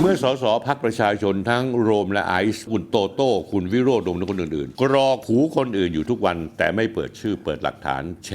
เมื่อสสพักประชาชนทั้งโรมและไอซ์คุณโตโต้คุณวิโรจน์รวมถึงคนอื่นๆ กรอกหูคนอื่นอยู่ทุกวัน แต่ไม่เปิดชื่อเปิดหลักฐาน แฉ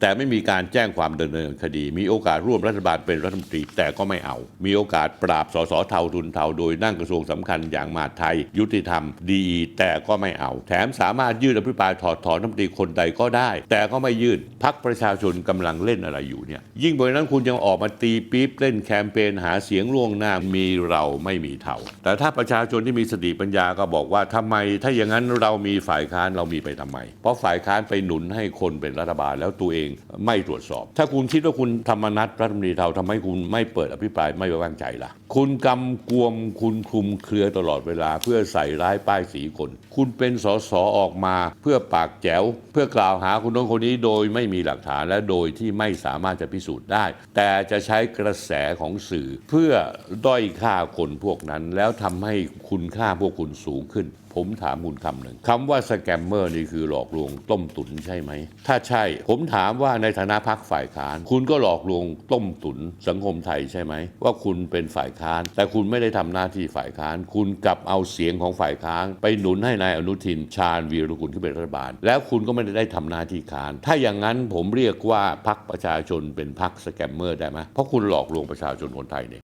แต่ไม่มีการแจ้งความดำเนินคดี มีโอกาสร่วมรัฐบาลเป็นรัฐมนตรีแต่ก็ไม่เอา มีโอกาสปราบสสเทาทุนเทาโดยนั่งกระทรวงสำคัญอย่างมหาดไทย ยุติธรรมดีแต่ก็ไม่เอา แถมสามารถยื่นอภิปรายถอดถอนรัฐมนตรีคนใดก็ได้ แต่ก็ไม่ยื่นพักประชาชนกำลังเล่นอะไรอยู่เนี่ยยิ่งไปกว่านั้นคุณยังออกมาตีปี๊บเล่นแคมเปญหาเสียงล่วงหน้ามีเราไม่มีเท่า แต่ถ้าประชาชนที่มีสติปัญญาก็บอกว่าทำไม ถ้าอย่างนั้นเรามีฝ่ายค้านเรามีไปทำไม เพราะฝ่ายค้านไปหนุนให้คนเป็นรัฐบาลแล้วตัวเองไม่ตรวจสอบ ถ้าคุณคิดว่าคุณธรรมนัฐรัฐมนตรีเทาทำไมคุณไม่เปิดอภิปรายไม่ไว้วางใจล่ะ คุณกำกวมคุณคลุมเครือตลอดเวลา เพื่อใส่ร้ายป้ายสีคน คุณเป็นสสออกมา เพื่อปากแจ๋วเพื่อกล่าวหาคนโน้นคนนี้โดยไม่มีหลักฐานและโดยที่ไม่สามารถจะพิสูจน์ได้ แต่จะใช้กระแสของสื่อเพื่อด้อยค่าคนพวกนั้น แล้วทำให้คุณค่าพวกคุณสูงขึ้น ผมถามคุณคำหนึ่งคำว่าสแกมเมอร์นี่คือหลอกลวงต้มตุนใช่ไหม ถ้าใช่ ผมถามว่าในฐานะพักฝ่ายค้าน คุณก็หลอกลวงต้มตุนสังคมไทยใช่ไหม ว่าคุณเป็นฝ่ายค้าน แต่คุณไม่ได้ทำหน้าที่ฝ่ายค้าน คุณกลับเอาเสียงของฝ่ายค้านไปหนุนให้นายอนุทิน ชาญวีรกุลขึ้นเป็นรัฐบาล แล้วคุณก็ไม่ได้ทำหน้าที่ค้าน ถ้าอย่างนั้นผมเรียกว่าพักประชาชนเป็นพักสแกมเมอร์ได้ไหมเพราะคุณหลอกลวงประชาชนคนไทยเนี่ย